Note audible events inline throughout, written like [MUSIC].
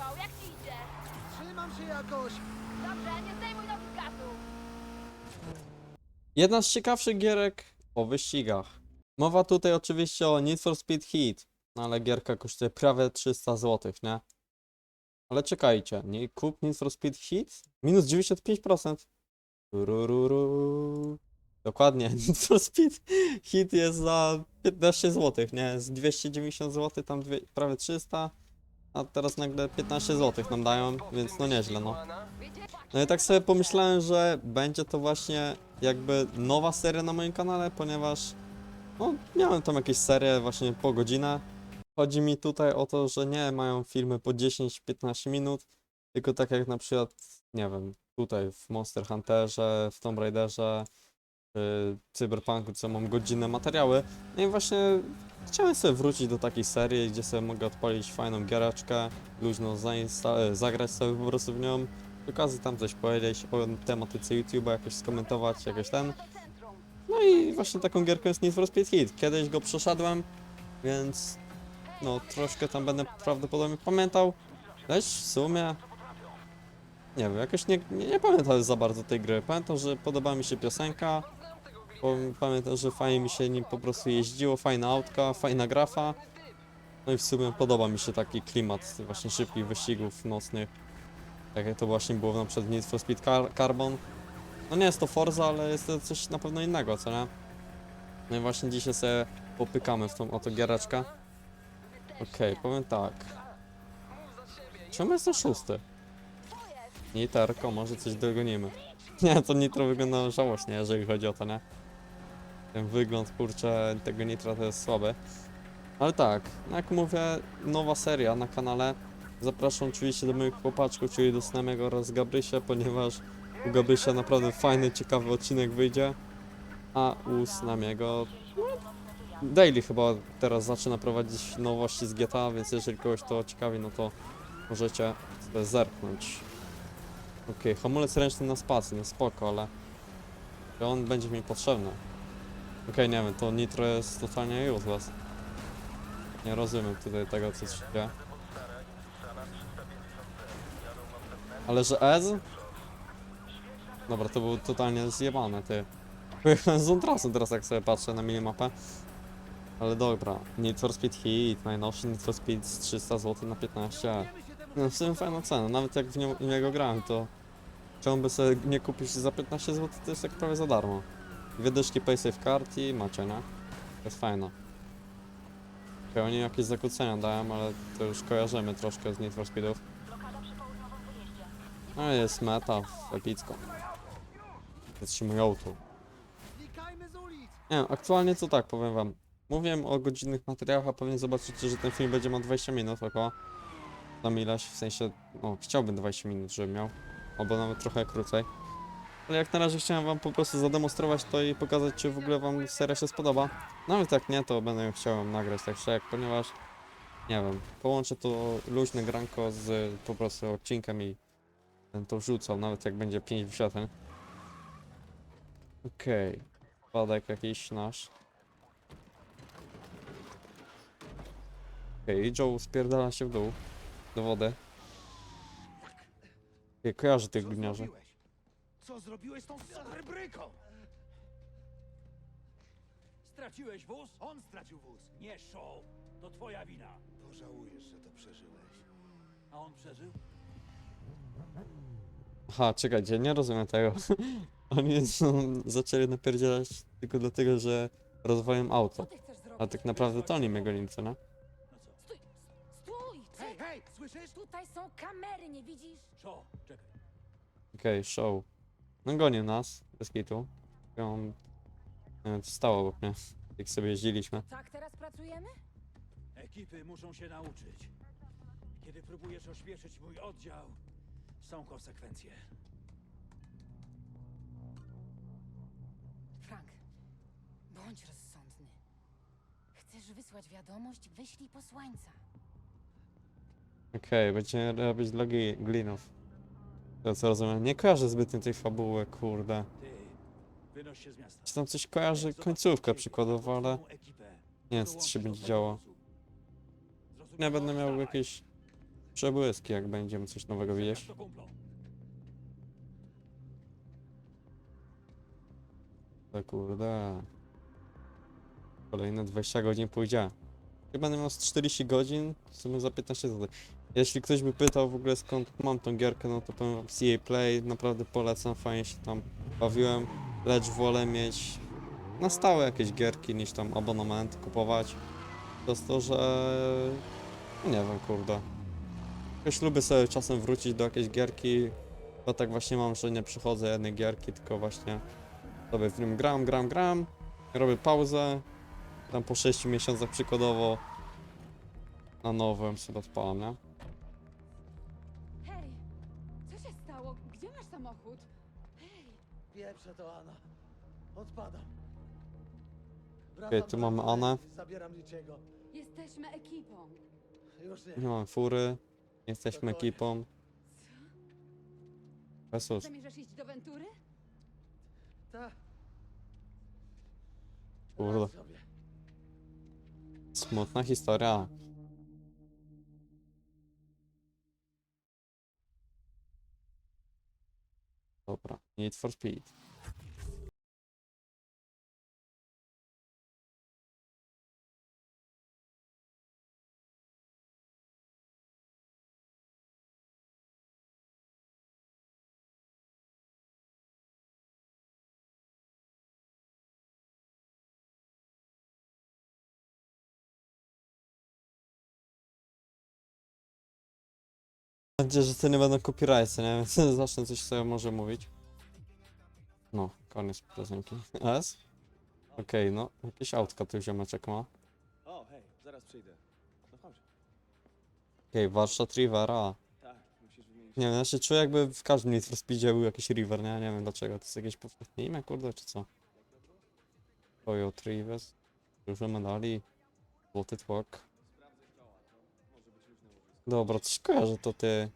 Joe, jak ci idzie? Trzymam się jakoś. Dobrze, nie zdejmuj nogi z gazu. Jedna z ciekawszych gierek o wyścigach. Mowa tutaj oczywiście o Need for Speed Heat, no ale gierka kosztuje prawie 300 zł, nie? Ale czekajcie, nie kup Need for Speed Heat? Minus 95%. Turururu. Dokładnie, [LAUGHS] Need for Speed Heat jest za 15 zł, nie? Z 290 zł, tam dwie, prawie 300, a teraz nagle 15 zł nam dają, więc no nieźle, no. No i tak sobie pomyślałem, że będzie to właśnie jakby nowa seria na moim kanale, ponieważ no, miałem tam jakieś serie właśnie po godzinę. Chodzi mi tutaj o to, że nie mają filmy po 10-15 minut, tylko tak jak na przykład, nie wiem, tutaj w Monster Hunterze, w Tomb Raiderze, Cyberpunku, co mam godzinne materiały. No i właśnie chciałem sobie wrócić do takiej serii, gdzie sobie mogę odpalić fajną giereczkę, luźno e, zagrać sobie po prostu w nią, przy okazji tam coś powiedzieć o tematyce YouTube'a, jakoś skomentować, jakoś ten. No i właśnie taką gierką jest Need for Speed Heat. Kiedyś go przeszedłem, więc no troszkę tam będę prawdopodobnie pamiętał. Lecz w sumie nie wiem, jakoś nie, nie, nie pamiętam za bardzo tej gry. Pamiętam, że podoba mi się piosenka. Pamiętam, że fajnie mi się nim po prostu jeździło, fajna autka, fajna grafa. No i w sumie podoba mi się taki klimat właśnie szybkich wyścigów nocnych. Tak jak to właśnie było na przykład w Need for Speed Car Carbon. No nie jest to Forza, ale jest to coś na pewno innego, co nie? No i właśnie dzisiaj sobie popykamy w tą oto giereczkę. Okej, powiem tak. Czemu jestem szósty? Niterko, może coś dogonimy. [LAUGHS] Nie, to Nitro wygląda żałośnie, jeżeli chodzi o to, nie? Ten wygląd, kurczę, tego Nitra to jest słaby. Ale tak, no jak mówię, nowa seria na kanale. Zapraszam oczywiście do moich chłopaczków, czyli do Snamiego oraz Gabrysia, ponieważ u Gabrysia naprawdę fajny, ciekawy odcinek wyjdzie. A u Snamiego Daily chyba teraz zaczyna prowadzić nowości z GTA, więc jeżeli kogoś to ciekawi, no to możecie sobie zerknąć. Okej, hamulec ręczny na spacji, no spoko, ale on będzie mi potrzebny? Okej, nie wiem, to nitro jest totalnie useless. Nie rozumiem tutaj tego, co się. Ale że Ez? Dobra, to był totalnie zjebane, ty. Pojechałem [LAUGHS] z trasą teraz, jak sobie patrzę na minimapę. Ale dobra, Need for Speed Heat, najnowszy Need for Speed z 300 zł na 15. No w sumie fajna cena, nawet jak w, w niego grałem, to czemu by sobie nie kupić za 15 zł, to jest tak prawie za darmo. Dwie dyszki PaySafe Card i macie, nie? To jest fajne. Okej, oni jakieś zakłócenia dają, ale to już kojarzymy troszkę z Need for Speedów. No jest meta w epicko. Zatrzymują tu. Nie, aktualnie to tak, powiem wam. Mówiłem o godzinnych materiałach, a pewnie zobaczycie, że ten film będzie miał 20 minut około. Tam ileś, w sensie, no, chciałbym 20 minut, żeby miał. Albo nawet trochę krócej. Ale jak na razie chciałem wam po prostu zademonstrować to i pokazać, czy w ogóle wam seria się spodoba. Nawet jak nie, to będę ją chciał nagrać tak jak, ponieważ, nie wiem, połączę to luźne granko z po prostu odcinkiem i będę to wrzucał, nawet jak będzie 5 wyświetleń. Okej. Spadek jakiś nasz. Okej, Joe spierdala się w dół. Do wody. Okej, kojarzę tych zrobiłeś? Co zrobiłeś z tą srebryką? Straciłeś wóz? On stracił wóz. Nie show. To twoja wina. Pożałujesz, że to przeżyłeś. A on przeżył? Aha, czekajcie, nie rozumiem tego. [LAUGHS] Oni no, zaczęli napierdzielać tylko dlatego, że rozwaliłem auto. Co ty chcesz zrobić? A tak naprawdę to oni mnie gonili, co nie? No co? Stój! Stój! Hej, Czekaj! hej, słyszysz? Tutaj są kamery, nie widzisz? Show, czekaj. Okej, show. No gonił nas, bez kitu. I on... Nie wiem, co stało obok mnie, jak sobie jeździliśmy. Tak teraz pracujemy? Ekipy muszą się nauczyć. Kiedy próbujesz ośmieszyć mój oddział, są konsekwencje. Frank, bądź rozsądny. Chcesz wysłać wiadomość? Wyślij posłańca. Okej, będziemy robić dla gli- glinów. To co rozumiem. Nie kojarzę zbytnio tej fabuły, kurde. Czy tam coś kojarzy gdzie przykładowo, ale nie wiem co się będzie działo. Zrozumiałeś? będę miał jakieś przebłyski, jak będziemy coś nowego widzieć. To kurde. Kolejne 20 godzin pójdzie. Chyba będę miał z 40 godzin, w sumie za 15 zł. Jeśli ktoś by pytał w ogóle skąd mam tą gierkę, no to powiem wam CA Play, naprawdę polecam, fajnie się tam bawiłem, lecz wolę mieć na stałe jakieś gierki niż tam abonament kupować. Przez to, że no nie wiem, kurde. Jakoś lubię sobie czasem wrócić do jakiejś gierki, bo tak właśnie mam, że nie przychodzę jednej gierki, tylko właśnie sobie w nim gram, gram, gram, robię pauzę, tam po 6 miesiącach przykładowo na nowym sobie odpalam, nie? Samochód? Hej, Pieprze to, Ana. Odpadam. Okej, tu mamy Anę. Zabieram niczego. jesteśmy ekipą. Już nie. Nie mamy fury, jesteśmy Spokojnie. ekipą. Jesus, Zamierzasz iść do Ventury? Ta. Kurde. Raz sobie. smutna historia. Need for Speed. Nadzieję, że to nie będą copyrighty, nie? Więc [LAUGHS] zacznę coś sobie może mówić. No, koniec piosenki. S? Okej, no, jakieś autka tu ziomeczek ma. O, hej, zaraz przyjdę. No chodź. Okej, warsztat Rivera. Tak, musisz wymienić. Nie wiem, ja się czuję jakby w każdym Need for Speedzie był jakiś River, nie? Nie wiem dlaczego, to jest jakieś powszechne imię, kurde, czy co? Toyo Trives. Dużo medali. Złoty tłok. Dobra, coś kojarzę, to ty...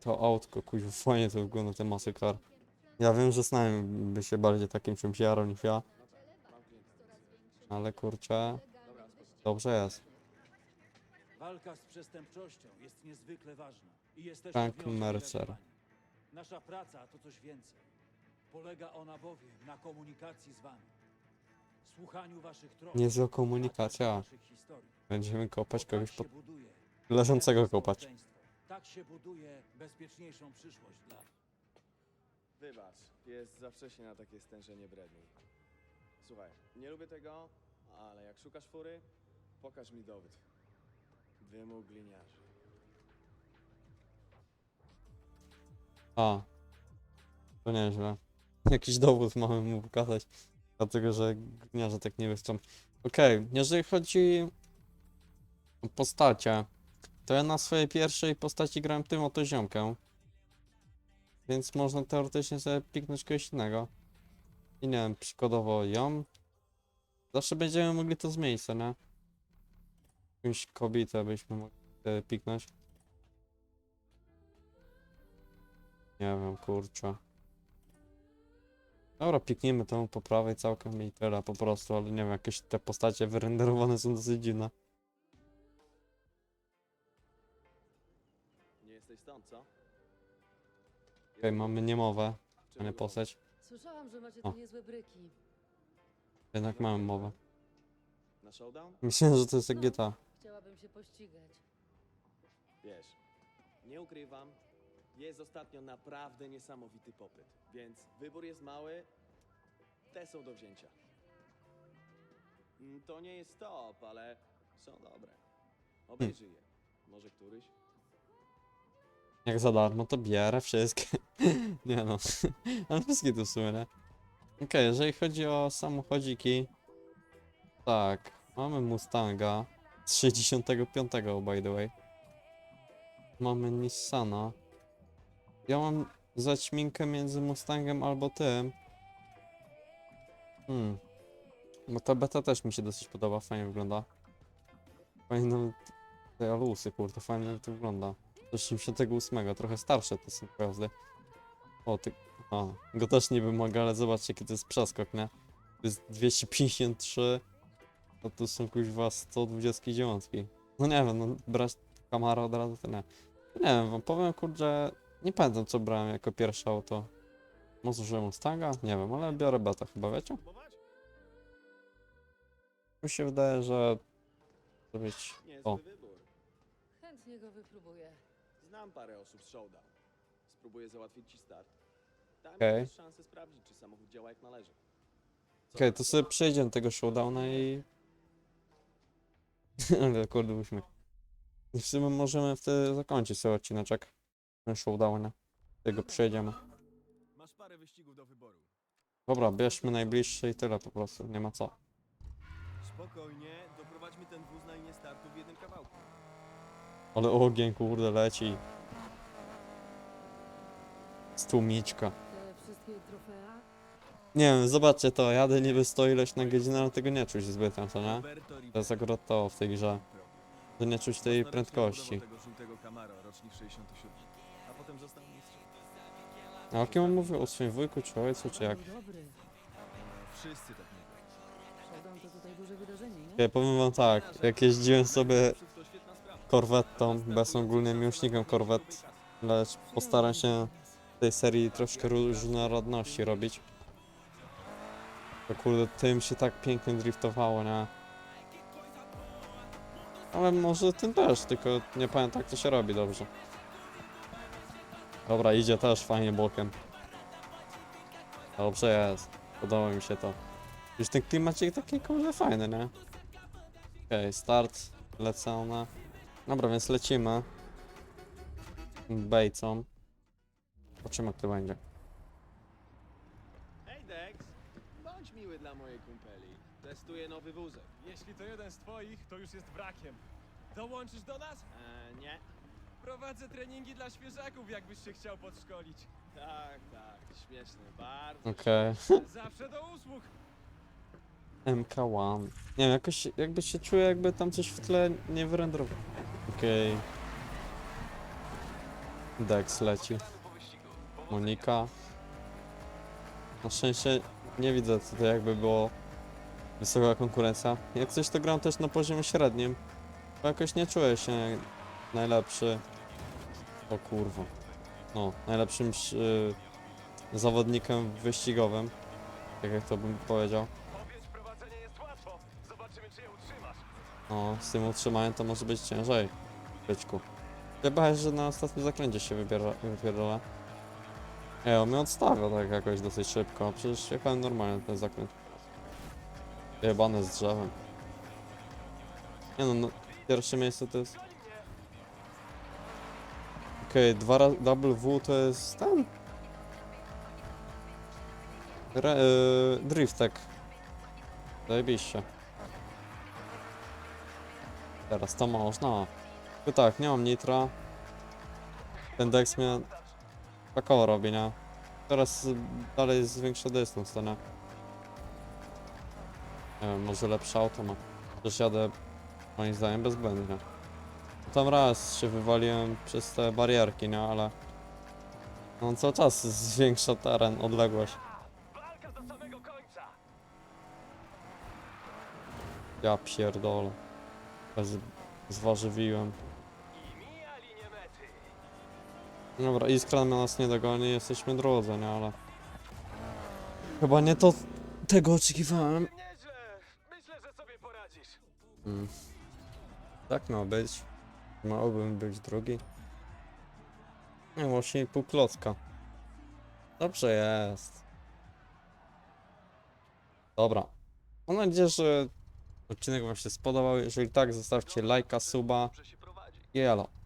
To autko, kuźwa, fajnie to wygląda, ten car. Ja wiem, że znałem by się bardziej takim czymś jarał niż ja, ale kurczę, dobrze jest. Walka z przestępczością jest niezwykle ważna i jesteśmy Frank Mercer. Nasza praca to coś więcej. Polega ona bowiem na komunikacji z wami. Słuchaniu waszych tropów. Niezła komunikacja. Będziemy kopać tak kogoś się pod... buduje leżącego kopać. Tak się buduje bezpieczniejszą przyszłość dla Wybacz, jest za wcześnie na takie stężenie bredni. Słuchaj, nie lubię tego, ale jak szukasz fury, pokaż mi dowód. Wymóg gliniarzy. A. To nieźle. Jakiś dowód mamy mu pokazać. Dlatego, że gniarze tak nie wystrzą. Okej, jeżeli chodzi o postacie, to ja na swojej pierwszej postaci grałem tym oto ziomkę. Więc można teoretycznie sobie piknąć kogoś innego. I nie wiem, przykładowo ją. Zawsze będziemy mogli to zmienić, co nie? Jakąś kobietę byśmy mogli piknąć. Nie wiem, kurczę. Dobra, piknijmy tą po prawej całkiem i tyle po prostu, ale nie wiem, jakieś te postacie wyrenderowane są dosyć dziwne. Nie jesteś stąd, co? Okej, mamy niemowę, a nie postać. Słyszałam, że macie O. tu niezłe bryki. Jednak mamy mowę. Na showdown? Myślałem, że to jest jak GTA. Chciałabym się pościgać. Wiesz, nie ukrywam, jest ostatnio naprawdę niesamowity popyt, więc wybór jest mały, te są do wzięcia. Mm, To nie jest top, ale są dobre. Obejrzyj je. Może któryś? Jak za darmo, to bierę wszystkie. [LAUGHS] nie no, [LAUGHS] ale wszystkie tu nie? Okej, jeżeli chodzi o samochodziki, tak, mamy Mustanga z 65 by the way. Mamy Nissana. Ja mam zaćminkę między Mustangiem albo tym. Hmm. Bo ta beta też mi się dosyć podoba, fajnie wygląda. Nawet te alusy, kurde, fajnie to wygląda. Z 88, trochę starsze to są pojazdy. O, ty... A, go też nie wymaga, ale zobaczcie to jest przeskok, nie? To jest 253, a tu są kuźwa 129. No nie wiem, no brać Camaro od razu, to nie. Nie wiem, wam powiem kurczę, nie pamiętam co brałem jako pierwsze auto. Może Mustanga? Nie wiem, ale biorę beta chyba, wiecie? Mi się wydaje, że to być... Niezły O. wybór. Chętnie go wypróbuję. Znam parę osób z Showdown. Spróbuję załatwić ci start. Tam Okej. masz szansę sprawdzić, czy samochód działa jak należy. Okej, to sobie przejdziemy tego showdowna i... [LAUGHS] Ale kurde uśmiech. I w sumie możemy wtedy zakończyć sobie odcineczek. Ten showdowna. Tego przejdziemy. Masz parę wyścigów do wyboru. Dobra, bierzmy najbliższy i tyle po prostu, nie ma co. Spokojnie, doprowadźmy ten wóz na linię startu w jednym kawałku. Ale ogień kurde leci. Stłumiczka. Te wszystkie trofea? Nie wiem, zobaczcie to, jadę niby 100 ileś na godzinę, ale tego nie czuć zbytnio, co nie? To jest akurat to w tej grze, że nie czuć tej prędkości. tego żółtego Camaro, rocznik 67. A potem został mistrzem. A o kim on mówił? O swoim wujku czy ojcu, czy jak? Dobry. Wszyscy tak mówią. Showdown to tutaj duże wydarzenie, nie? Ja powiem wam tak, jak jeździłem sobie To świetna sprawa. korwettą, bo jestem ogólnie miłośnikiem korwet, lecz postaram się w tej serii troszkę różnorodności robić. To kurde, tym się tak pięknie driftowało, nie? Ale może tym też, tylko nie pamiętam jak to się robi dobrze. Dobra, idzie też fajnie bokiem. Dobrze jest, podoba mi się to. Już ten klimacik taki kurde fajny, nie? Okej, start, lecone. Dobra, więc lecimy. Bejcą. Zobaczymy jak to będzie. Hej Dex, bądź miły dla mojej kumpeli. Testuję nowy wózek. Jeśli to jeden z twoich, to już jest wrakiem. Dołączysz do nas? Eee, nie. Prowadzę treningi dla świeżaków, jakbyś się chciał podszkolić. Tak, tak, śmieszne, bardzo Okej. [LAUGHS] Zawsze do usług. MK1. Nie wiem, jakoś jakby się czuję jakby tam coś w tle nie wyrendrowało. Okej. Dex leci. Monika. Na szczęście nie widzę tutaj jakby było wysoka konkurencja. Jak coś to gram też na poziomie średnim. Bo jakoś nie czuję się najlepszy. O kurwa. No, najlepszym y, zawodnikiem wyścigowym. Tak jak to bym powiedział. No, z tym utrzymaniem to może być ciężej. Byczku. Chyba, że na ostatnim zakręcie się wybiera, wypierdolę. Ej, on mnie odstawia tak jakoś dosyć szybko. Przecież jechałem normalnie ten zakręt. Jebane z drzewem. Nie no, no pierwsze miejsce to jest... Okej, dwa razy W to jest ten? Re, yy, driftek. Zajebiście. Teraz to można. Tylko tak, nie mam nitra. Ten Dex mnie tak koło robi, nie? Teraz dalej jest większy dystans, to nie? Nie wiem, może lepsze auto ma. Przecież jadę moim zdaniem bezbłędnie. Tam raz się wywaliłem przez te barierki, nie? Ale... No on cały czas zwiększa teren, odległość. Walka do samego końca. Ja pierdolę. Bez... Zwarzywiłem. I mija linię mety. Dobra, Iskra nas nie dogoni, jesteśmy drodzy, nie, ale... Chyba nie to... Tego oczekiwałem. Nieźle. Myślę, że sobie poradzisz. Mm. Tak miał być. Miałbym być drugi. No właśnie pół klocka. Dobrze jest. Dobra. Mam nadzieję, że odcinek wam się spodobał. Jeżeli tak, zostawcie lajka, suba i elo.